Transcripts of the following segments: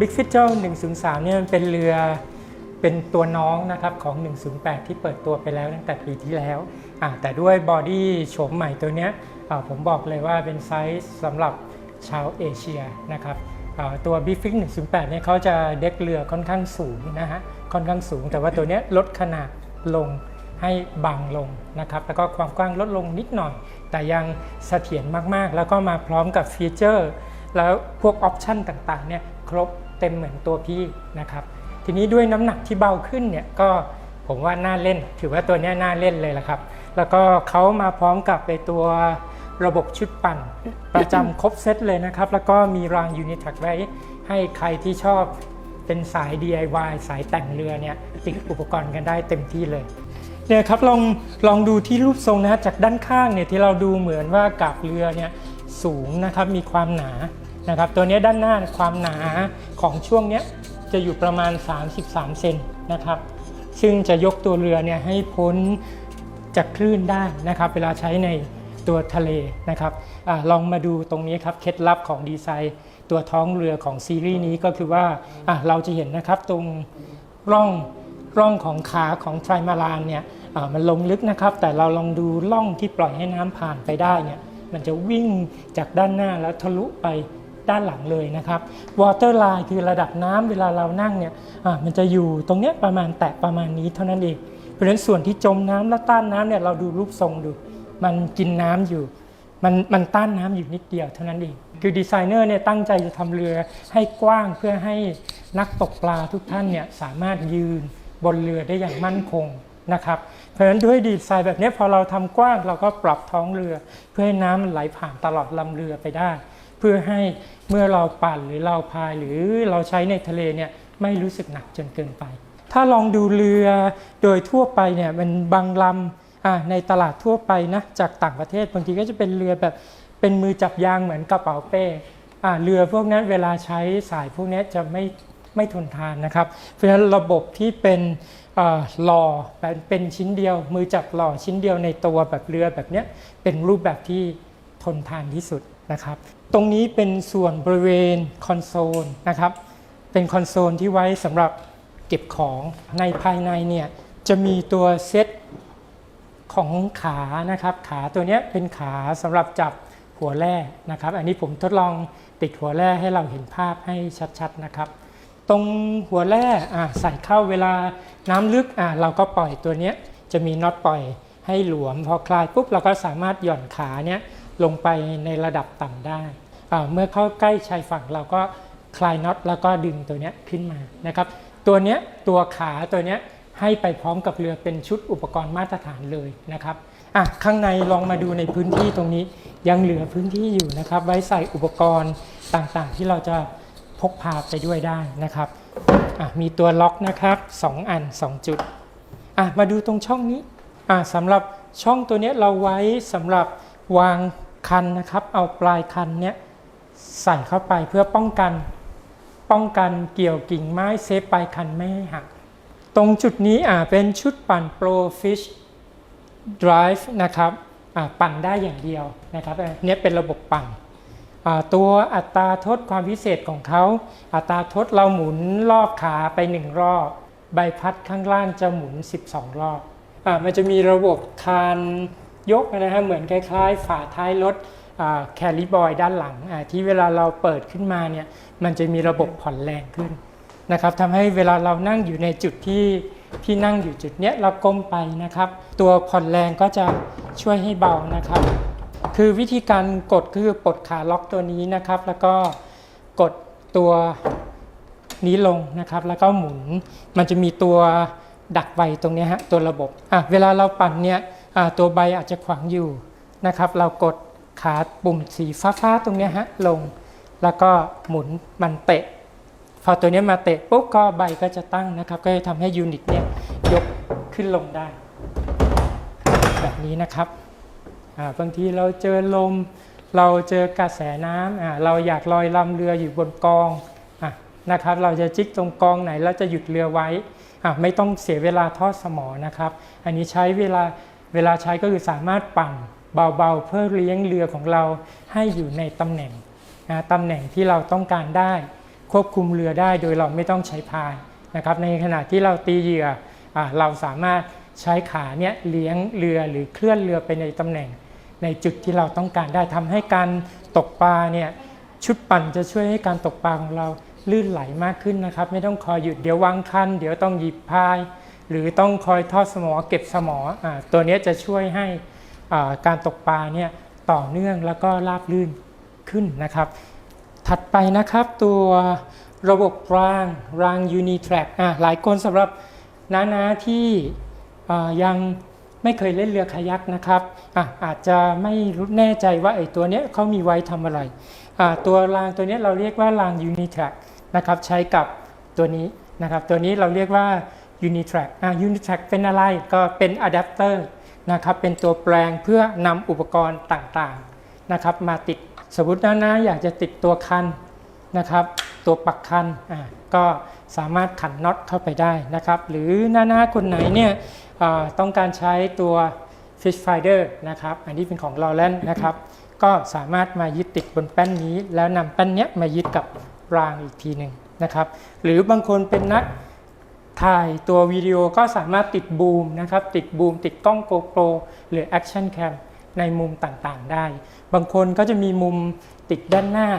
Big f i t c h e 103 เนี่ยมันเป็นเรือเป็นตัวน้องนะครับของ 108 ที่เปิดตัวไปแล้วตั้งแต่ปีที่แล้วอะแต่ด้วยบอดี้โฉมใหม่ตัวเนี้ยอะผมบอกเลยว่าเป็นไซส์สำหรับชาวเอเชียนะครับอะตัว Big f i t 108 เนี่ยเขาจะเด็กเรือค่อนข้างสูงนะฮะค่อนข้างสูง แต่ว่าตัวเนี้ยลดขนาดลงให้บางลงนะครับแล้วก็ความกว้างลดลงนิดหน่อย แต่ยังเสถียรมากๆ แล้วก็มาพร้อมกับฟีเจอร์ แล้วพวกออปชันต่างๆเนี่ยครบ เต็มเหมือนตัวพี่นะครับ ทีนี้ด้วยน้ำหนักที่เบาขึ้นเนี่ยก็ผมว่าน่าเล่น ถือว่าตัวนี้น่าเล่นเลยละครับ แล้วก็เขามาพร้อมกับไปตัวระบบชุดปั่น ประจำครบเซตเลยนะครับ แล้วก็มีรางยูนิทักไว้ ให้ใครที่ชอบเป็นสาย DIY สายแต่งเรือเนี่ยติดอุปกรณ์กันได้เต็มที่เลยเนี่ยครับลองลองดูที่รูปทรงนะจากด้านข้างเนี่ยที่เราดูเหมือนว่ากาบเรือเนี่ยสูงนะครับมีความหนา นะครับตัวนี้ด้านหน้าความหนาของช่วงนี้จะอยู่ประมาณ 33 เซนนะครับซึ่งจะยกตัวเรือเนี่ยให้พ้นจากคลื่นได้นะครับ เวลาใช้ในตัวทะเลนะครับอลองมาดูตรงนี้ครับเคล็ดลับของดีไซน์ ตัวท้องเรือของซีรีส์นี้ก็คือว่าเราจะเห็นนะครับตรงร่องร่องของขาของไทรมาลานเนี่ยมันลงลึกนะครับ แต่เราลองดูร่องที่ปล่อยให้น้ำผ่านไปได้เนี่ยมันจะวิ่งจากด้านหน้าแล้วทะลุไป ด้านหลังเลยนะครับวอเตอร์ไลน์คือระดับน้ำเวลาเรานั่งเนี่ยมันจะอยู่ตรงเนี้ยประมาณแตะประมาณนี้เท่านั้นเอง เพราะฉะนั้นส่วนที่จมน้ำและต้านน้ำเนี่ยเราดูรูปทรงดู มันกินน้ำอยู่ มันมันต้านน้ำอยู่นิดเดียวเท่านั้นเอง คือดีไซเนอร์เนี่ยตั้งใจจะทำเรือให้กว้างเพื่อให้นักตกปลาทุกท่านเนี่ยสามารถยืนบนเรือได้อย่างมั่นคงนะครับเพราะฉะนั้นด้วยดีไซน์แบบนี้พอเราทำกว้างเราก็ปรับท้องเรือ เพื่อให้น้ำมันไหลผ่านตลอดลำเรือไปได้ เพื่อให้เมื่อเราปั่นหรือเราพายหรือเราใช้ในทะเลเนี่ยไม่รู้สึกหนักจนเกินไป ถ้าลองดูเรือโดยทั่วไปเนี่ยมันบางลำในตลาดทั่วไปนะจากต่างประเทศบางทีก็จะเป็นเรือแบบเป็นมือจับยางเหมือนกระเป๋าเป้เรือพวกนั้นเวลาใช้สายพวกนี้จะไม่ไม่ทนทานนะครับ เพราะฉะนั้นระบบที่เป็นหล่อเป็นเป็นชิ้นเดียว มือจับหล่อชิ้นเดียวในตัวแบบเรือแบบนี้เป็นรูปแบบที่ทนทานที่สุด นะครับ ตรงนี้เป็นส่วนบริเวณคอนโซลนะครับ เป็นคอนโซลที่ไว้สำหรับเก็บของในภายในเนี่ยจะมีตัวเซตของขานะครับ ขาตัวนี้เป็นขาสำหรับจับหัวแร่นะครับ อันนี้ผมทดลองติดหัวแร่ให้เราเห็นภาพให้ชัดๆนะครับ ตรงหัวแร่ใส่เข้าเวลาน้ำลึกเราก็ปล่อยตัวนี้จะมีน็อตปล่อยให้หลวม พอคลายปุ๊บเราก็สามารถหย่อนขาเนี้ย ลงไปในระดับต่ำได้ เมื่อเข้าใกล้ชายฝั่งเราก็คลายน็อตแล้วก็ดึงตัวนี้ขึ้นมานะครับ ตัวนี้ตัวขาตัวนี้ให้ไปพร้อมกับเรือเป็นชุดอุปกรณ์มาตรฐานเลยนะครับอะข้างในลองมาดูในพื้นที่ตรงนี้ยังเหลือพื้นที่อยู่นะครับ ไว้ใส่อุปกรณ์ต่างๆ ที่เราจะพกพาไปด้วยได้นะครับอะมีตัวล็อกนะครับ 2 อัน 2 จุดอะมาดูตรงช่องนี้อะสำหรับช่องตัวนี้เราไว้สำหรับวาง คันนะครับ เอาปลายคันเนี้ยใส่เข้าไปเพื่อป้องกัน ป้องกันเกี่ยวกิ่งไม้เซฟปลายคันไม่ให้หัก ตรงจุดนี้อะเป็นชุดปั่น Pro Fish Drive นะครับอะปั่นได้อย่างเดียวนะครับอันเนี้ยเป็นระบบปั่นตัวอัตราทดความพิเศษของเขา อัตราทดเราหมุนรอบขาไป 1 รอบ ใบพัดข้างล่างจะหมุน 12 รอบอมันจะมีระบบคาน ยกนะฮะเหมือนคล้ายๆ ฝาท้ายรถแคลิบอยด้านหลังที่เวลาเราเปิดขึ้นมาเนี่ยมันจะมีระบบผ่อนแรงขึ้นนะครับทำให้เวลาเรานั่งอยู่ในจุดที่ที่นั่งอยู่จุดเนี้ยเราก้มไปนะครับ ตัวผ่อนแรงก็จะช่วยให้เบานะครับ คือวิธีการกดคือปลดขาล็อกตัวนี้นะครับ แล้วก็กดตัวนี้ลงนะครับ แล้วก็หมุนมันจะมีตัวดักใบตรงนี้ฮะตัวระบบอะเวลาเราปั่นเนี่ย ตัวใบอาจจะขวางอยู่นะครับ เรากดขาปุ่มสีฟ้าๆตรงนี้ฮะลง แล้วก็หมุนมันเตะ พอตัวนี้มาเตะปุ๊บก็ใบก็จะตั้งนะครับ ก็จะทำให้ยูนิตเนี่ยยกขึ้นลงได้ แบบนี้นะครับบางทีเราเจอลม เราเจอกระแสน้ำเราอยากลอยลำเรืออยู่บนกองอะนะครับ เราจะจิกตรงกองไหนแล้วจะหยุดเรือไว้ ไม่ต้องเสียเวลาทอดสมอนะครับ อันนี้ใช้เวลา เวลาใช้ก็คือสามารถปั่นเบาๆ เพื่อเลี้ยงเรือของเราให้อยู่ในตำแหน่งนะตำแหน่งที่เราต้องการได้ ควบคุมเรือได้โดยเราไม่ต้องใช้พายนะครับในขณะที่เราตีเหยื่ออเราสามารถใช้ขาเนี่ยเลี้ยงเรือหรือเคลื่อนเรือไปในตำแหน่ง ในจุดที่เราต้องการได้ทำให้การตกปลาเนี่ยชุดปั่นจะช่วยให้การตกปลาของเราลื่นไหลมากขึ้นนะครับ ไม่ต้องคอยหยุดเดี๋ยววางคันเดี๋ยวต้องหยิบพาย หรือต้องคอยทอดสมอเก็บสมออตัวนี้จะช่วยให้การตกปลาเนี่ยต่อเนื่องแล้วก็ราบลื่นขึ้นนะครับ ถัดไปนะครับตัวระบบรางราง Unitrack อะหลายคนสำหรับน้าๆที่ยังไม่เคยเล่นเรือคายักนะครับออาจจะไม่รู้แน่ใจว่าไอ้ตัวเนี้ยเขามีไว้ทำอะไระตัวรางตัวนี้เราเรียกว่าราง Unitrack นะครับใช้กับตัวนี้นะครับ ตัวนี้เราเรียกว่า Unitrack อะ Unitrack เป็นอะไรก็เป็นอะแดปเตอร์นะครับเป็นตัวแปลงเพื่อนำอุปกรณ์ต่างๆนะครับมาติดสมมติน้าๆอยากจะติดตัวคันนะครับตัวปักคันอ่าก็สามารถขันน็อตเข้าไปได้นะครับหรือหน้าหน้าคนไหนเนี่ยต้องการใช้ตัว Fish Finder นะครับอันนี้เป็นของ l a w l a n นะครับก็สามารถมายึดติดบนแป้นนี้ แล้วนำแป้นเนี้ยมายึดกับรางอีกทีหนึ่งนะครับหรือบางคนเป็นนัก ถ่ายตัววิดีโอก็สามารถติดบูมนะครับ ติดบูม ติดกล้อง GoPro หรือ Action Cam ในมุมต่างๆ ได้ บางคนก็จะมีมุมติดด้านหน้า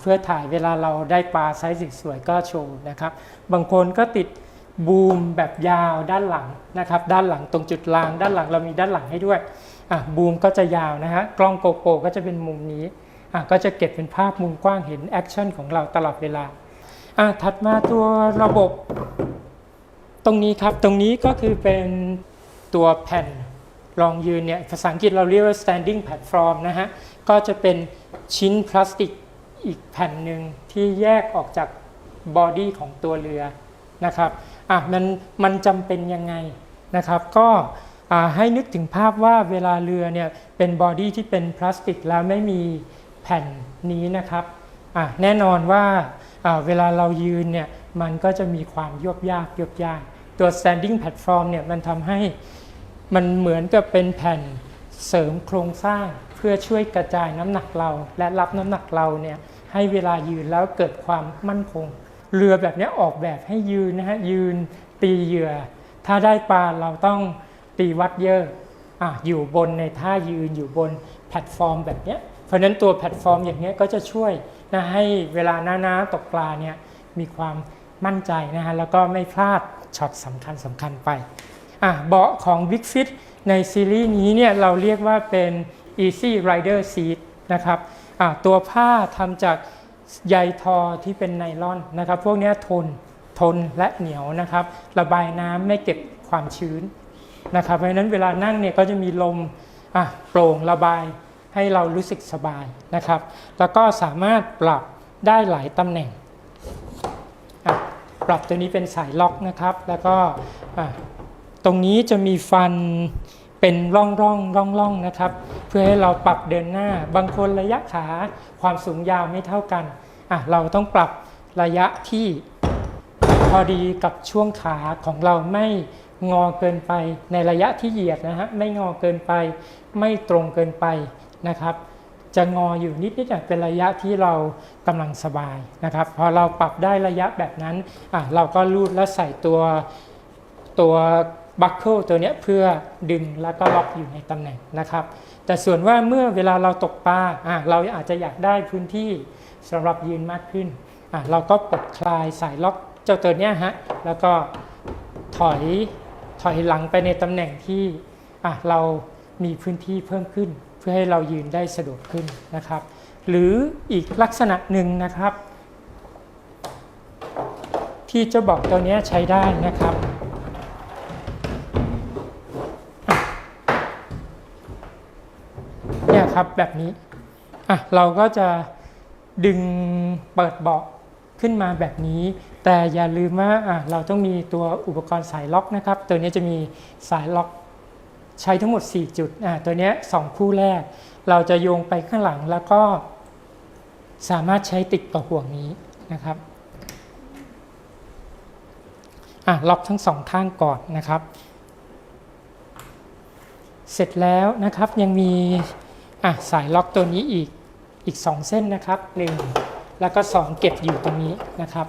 เพื่อถ่ายเวลาเราได้ปลาไซส์สวยๆก็โชว์นะครับ บางคนก็ติดบูมแบบยาวด้านหลังนะครับ ด้านหลังตรงจุดราง ด้านหลังเรามีด้านหลังให้ด้วยบูมก็จะยาวนะฮะกล้องโกโปรก็จะเป็นมุมนี้ก็จะเก็บเป็นภาพมุมกว้างเห็นแอคชั่นของเราตลอดเวลาถัดมาตัวระบบ ตรงนี้ครับตรงนี้ก็คือเป็นตัวแผ่นรองยืนเนี่ยภาษาอังกฤษเราเรียกว่า standing platform นะฮะก็จะเป็นชิ้นพลาสติกอีกแผ่นหนึ่งที่แยกออกจากบอดี้ของตัวเรือนะครับอะมันมันจำเป็นยังไงนะครับ ก็ให้นึกถึงภาพว่าเวลาเรือเนี่ยเป็นบอดี้ที่เป็นพลาสติกแล้วไม่มีแผ่นนี้นะครับอะแน่นอนว่าอ่าเวลาเรายืนเนี่ยมันก็จะมีความยบยากยบยาก ตัว standing platform เนี่ยมันทำให้มันเหมือนกับเป็นแผ่นเสริมโครงสร้างเพื่อช่วยกระจายน้ำหนักเรา และรับน้ำหนักเราเนี่ยให้เวลายืนแล้วเกิดความมั่นคง เรือแบบนี้ออกแบบให้ยืนนะฮะยืนตีเหยื่อ ถ้าได้ปลาเราต้องตีวัดเยอะอะอยู่บนในท่ายืนอยู่บนแพลตฟอร์มแบบนี้เพราะนั้นตัวแพลตฟอร์มอย่างเนี้ยก็จะช่วยนะให้เวลาหน้าๆตกปลาเนี่ยมีความมั่นใจนะฮะแล้วก็ไม่พลาด ช็อตสำคัญสำคัญไปอะเบาะของ Big Fit ในซีรีส์นี้เนี่ยเราเรียกว่าเป็น Easy Rider Seat นะครับอะตัวผ้าทำจากใยทอที่เป็นไนลอนนะครับ พวกนี้ทนทนและเหนียวนะครับ ระบายน้ำไม่เก็บความชื้นนะครับ เพราะนั้นเวลานั่งเนี่ยก็จะมีลมโปร่งระบายให้เรารู้สึกสบายนะครับ แล้วก็สามารถปรับได้หลายตำแหน่ง ปรับตัวนี้เป็นสายล็อกนะครับ แล้วก็ตรงนี้จะมีฟันเป็นร่องร่องร่องร่องนะครับ เพื่อให้เราปรับเดินหน้า บางคนระยะขาความสูงยาวไม่เท่ากันอะเราต้องปรับระยะที่พอดีกับช่วงขาของเราไม่งอเกินไปในระยะที่เหยียดนะฮะไม่งอเกินไป ไม่ตรงเกินไปนะครับ จะงออยู่นิดนิดๆเป็นระยะที่เรากำลังสบายนะครับ พอเราปรับได้ระยะแบบนั้นเราก็ลูดและใส่ตัวตัวบัคเกิลตัวนี้เพื่อดึงแล้วก็ล็อกอยู่ในตำแหน่งนะครับ แต่ส่วนว่าเมื่อเวลาเราตกปลาเราอาจจะอยากได้พื้นที่สำหรับยืนมากขึ้น เราก็ปลดคลายสายล็อกเจ้าตัวนี้ฮะแล้วก็ถอยถอยหลังไปในตำแหน่งที่เรามีพื้นที่เพิ่มขึ้น พื่อให้เรายืนได้สะดวกขึ้นนะครับ หรืออีกลักษณะหนึ่งนะครับ ที่เจ้าบอกตัวนี้ใช้ได้นะครับเนี่ยครับแบบนี้อะเราก็จะดึงเปิดเบาะขึ้นมาแบบนี้ แต่อย่าลืมว่าอะเราต้องมีตัวอุปกรณ์สายล็อกนะครับ ตัวนี้จะมีสายล็อก ใช้ทั้งหมด 4 จุดอะตัวนี้ยสองคู่แรก เราจะโยงไปข้างหลังแล้วก็สามารถใช้ติดกับห่วงนี้นะครับอะล็อกทั้งสองข้างก่อนนะครับ เสร็จแล้วนะครับยังมีอะสายล็อกตัวนี้อีกอีก 2 เส้นนะครับแล้วก็ 2 เก็บอยู่ตรงนี้นะครับ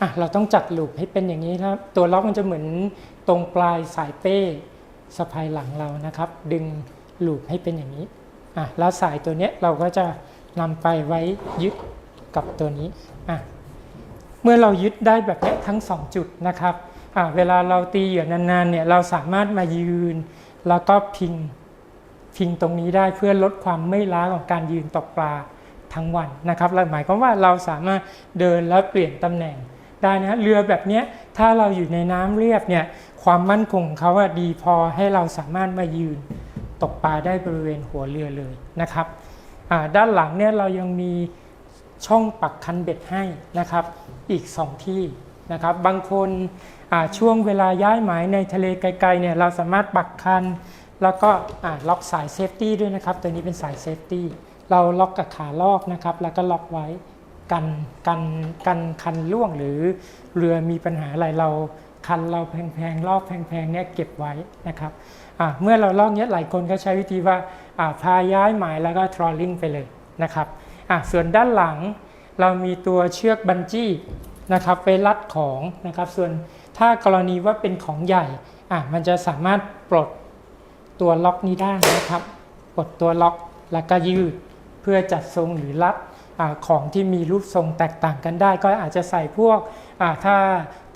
อะเราต้องจัดลูปให้เป็นอย่างนี้นะครับ ตัวล็อกมันจะเหมือนตรงปลายสายเป้ สะพายหลังเรานะครับ ดึงลูปให้เป็นอย่างนี้อะแล้วสายตัวเนี้ยเราก็จะนำไปไว้ยึดกับตัวนี้อะเมื่อเรายึดได้แบบนี้ทั้ง 2 จุดนะครับอ่าเวลาเราตีเหยื่อนานๆเนี่ยเราสามารถมายืน แล้วก็พิงพิงตรงนี้ได้เพื่อลดความไม่ล้าของการยืนตกปลาทั้งวันนะครับหมายความว่าเราสามารถเดินแล้วเปลี่ยนตำแหน่งได้นะเรือแบบนี้ถ้าเราอยู่ในน้ำเรียบเนี่ย ความมั่นคงของเขาอะดีพอให้เราสามารถมายืนตกปลาได้บริเวณหัวเรือเลยนะครับ ด้านหลังเนี่ยเรายังมีช่องปักคันเบ็ดให้นะครับ อีก 2 ที่นะครับ บางคนช่วงเวลาย้ายหมายในทะเลไกลๆเนี่ยเราสามารถปักคัน แล้วก็ล็อกสายเซฟตี้ด้วยนะครับ ตัวนี้เป็นสายเซฟตี้เราล็อกกับขาลอกนะครับ แล้วก็ล็อกไว้กันกันกันคันล่วงหรือเรือมีปัญหาอะไรเรา คันเราแพงๆลอกแพงๆเนี่ยเก็บไว้นะครับอ่าเมื่อเราลอกเนี้ยหลายคนก็ใช้วิธีว่าอ่าพาย้ายหมายแล้วก็ทรอลลิงไปเลยนะครับอะส่วนด้านหลังเรามีตัวเชือกบันจี้นะครับไปรัดของนะครับ ส่วนถ้ากรณีว่าเป็นของใหญ่อะมันจะสามารถปลดตัวล็อกนี้ได้นะครับปลดตัวล็อกแล้วก็ยืดเพื่อจัดทรงหรือรัด อของที่มีรูปทรงแตกต่างกันได้ ก็อาจจะใส่พวกถ้า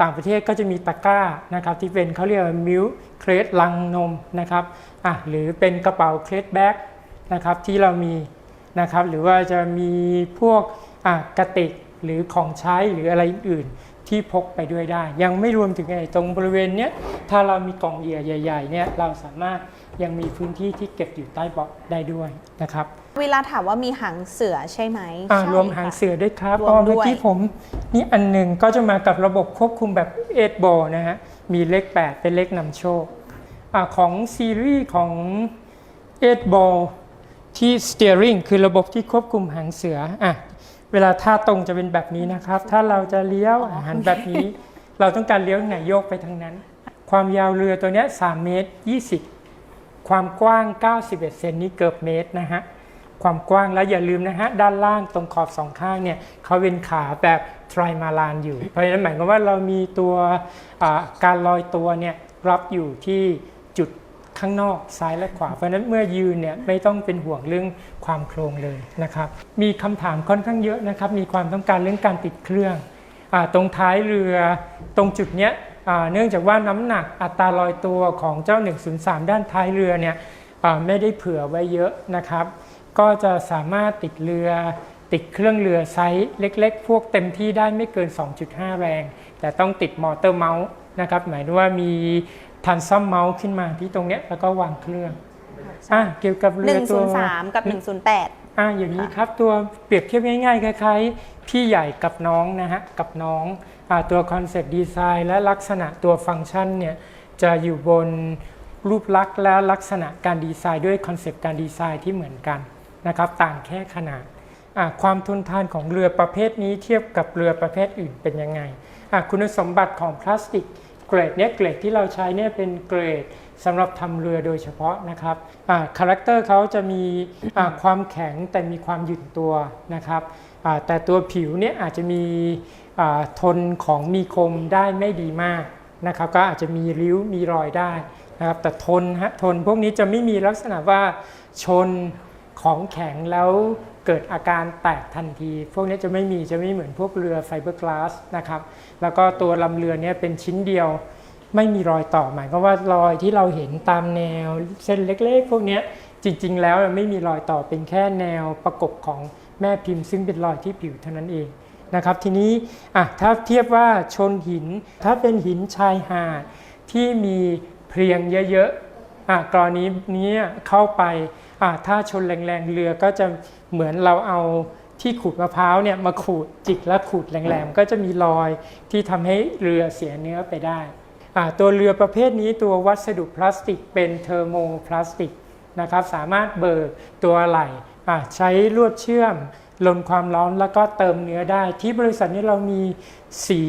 ต่างประเทศก็จะมีตะกร้านะครับที่เป็นเขาเรียกว่ามิลเครสลังนมนะครับหรือเป็นกระเป๋าเครสแบ็กนะครับที่เรามีนะครับหรือว่าจะมีพวกกระติกหรือของใช้หรืออะไรอื่น ที่พกไปด้วยได้ ยังไม่รวมถึงไอ้ตรงบริเวณเนี้ยถ้าเรามีกล่องเหยื่อใหญ่ๆเนี่ยเราสามารถยังมีพื้นที่ที่เก็บอยู่ใต้เบาะได้ด้วยนะครับเวลาถามว่ามีหางเสือใช่ไหมอะใช่รวมหางค่ะ เสือด้วยครับรวมอ๋อเมื่อด้วย กี้ผมนี่อันหนึ่งก็จะมากับระบบควบคุมแบบเอทบอลนะฮะมีเลข 8 เป็นเลขนำโชคอะของซีรีส์ของเอทบอลที่ steering คือระบบที่ควบคุมหางเสืออะ เวลาท่าตรงจะเป็นแบบนี้นะครับ ถ้าเราจะเลี้ยวหารแบบนี้ เราต้องการเลี้ยวไหนโยกไปทางนั้น ความยาวเรือตัวนี้3เมตร20 ความกว้าง 91 เซนนี่เกือบเมตรนะฮะ ความกว้างแล้วอย่าลืมนะฮะ ด้านล่างตรงขอบสองข้างเนี่ยเขาเป็นขาแบบทริมาลานอยู่ เพราะฉะนั้นหมายความว่าเรามีตัวการลอยตัวเนี่ยรับอยู่ที่ ข้างนอกซ้ายและขวา เพราะนั้นเมื่อยืนเนี่ยไม่ต้องเป็นห่วงเรื่องความโครงเลยนะครับ มีคำถามค่อนข้างเยอะนะครับ มีความต้องการเรื่องการติดเครื่องอตรงท้ายเรือตรงจุดเนี้ยเนื่องจากว่าน้ำหนักอัตราลอยตัวของเจ้า 103 ด้านท้ายเรือเนี่ยไม่ได้เผื่อไว้เยอะนะครับ ก็จะสามารถติดเรือติดเครื่องเรือไซส์เล็ก ๆ พวกเต็มที่ได้ไม่เกิน 2.5 แรง แต่ต้องติดมอเตอร์เมาส์นะครับหมายถึงว่ามี ทันซัมเมาส์ขึ้นมาที่ตรงเนี้ยแล้วก็วางเครื่องอะเกี่ยวกับหเรือนึ่งตัศูวนย์สามกับหนึ่งศูนย์แปดอะอย่างนี้ครับตัวเปรียบเทียบง่ายๆคล้ายๆ พี่ใหญ่กับน้องนะฮะกับน้องอาตัวคอนเซปต์ดีไซน์และลักษณะตัวฟังก์ชันเนี่ยจะอยู่บนรูปลักษณ์และลักษณะการดีไซน์ด้วยคอนเซปต์การดีไซน์ที่เหมือนกันนะครับต่างแค่ขนาดอะความทนทานของเรือประเภทนี้เทียบกับเรือประเภทอื่นเป็นยังไงอะคุณสมบัติของพลาสติก เกรดเนี้ยเกรดที่เราใช้เนี่ยเป็นเกรดสำหรับทำเรือโดยเฉพาะนะครับคาแรคเตอร์เขาจะมีความแข็งแต่มีความหยุ่นตัวนะครับแต่ตัวผิวเนี่ยอาจจะมีทนของมีคมได้ไม่ดีมากนะครับก็อาจจะมีริ้วมีรอยได้นะครับแต่ทนฮะทนพวกนี้จะไม่มีลักษณะว่าชนของแข็งแล้ว เกิดอาการแตกทันที พวกนี้จะไม่มีจะไม่เหมือนพวกเรือไฟเบอร์กลาสนะครับ แล้วก็ตัวลำเรือเนี่ยเป็นชิ้นเดียวไม่มีรอยต่อหมายความว่ารอยที่เราเห็นตามแนวเส้นเล็กๆ พวกนี้จริง ๆ แล้วไม่มีรอยต่อเป็นแค่แนวประกบของแม่พิมพ์ซึ่งเป็นรอยที่ผิวเท่านั้นเองนะครับทีนี้อะถ้าเทียบว่าชนหิน ถ้าเป็นหินชายหาดที่มีเพลียงเยอะๆอะกรณีนี้เข้าไป ถ้าชนแรงๆเรือก็จะเหมือนเราเอาที่ขูดมะพร้าวเนี่ยมาขูดจิกแล้วขูดแรงๆก็จะมีรอยที่ทำให้เรือเสียเนื้อไปได้ตัวเรือประเภทนี้ตัววัสดุพลาสติกเป็นเทอร์โมพลาสติกนะครับสามารถเบิกตัวไหล่ใช้ลวดเชื่อม ลนความร้อนแล้วก็เติมเนื้อได้ ที่บริษัทนี้เรามีสี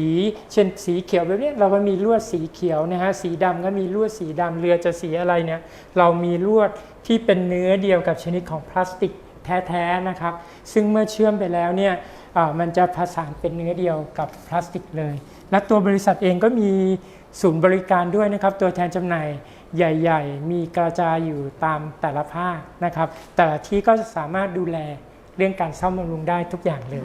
เช่นสีเขียวแบบนี้เราก็มีลวดสีเขียวนะฮะสีดำก็มีลวดสีดำเรือจะสีอะไรเนี่ยเรามีลวดที่เป็นเนื้อเดียวกับชนิดของพลาสติกแท้ๆนะครับ ซึ่งเมื่อเชื่อมไปแล้วเนี่ยมันจะผสานเป็นเนื้อเดียวกับพลาสติกเลย และตัวบริษัทเองก็มีศูนย์บริการด้วยนะครับ ตัวแทนจำหน่ายใหญ่ ๆ มีกระจายอยู่ตามแต่ละภาคนะครับ แต่ละที่ก็สามารถดูแล เรื่องการซ่อมบำรุงได้ทุกอย่างเลย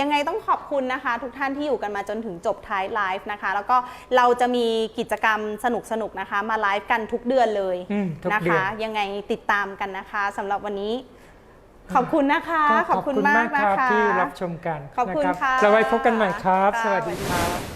ยังไงต้องขอบคุณนะคะ ทุกท่านที่อยู่กันมาจนถึงจบท้ายไลฟ์นะคะ แล้วก็เราจะมีกิจกรรมสนุกๆนะคะ มาไลฟ์กันทุกเดือนเลยอืมทุกนะเดือนคะยังไงติดตามกันนะคะสำหรับวันนี้ ขอบคุณนะคะ ก็ขอบคุณมากนะรับคะ ที่รับชมกันขอบคุณนรัค่ะแล้วไว้พบกันใหม่ครับค่ะสวัสดีสวัสดีครัค่ะบ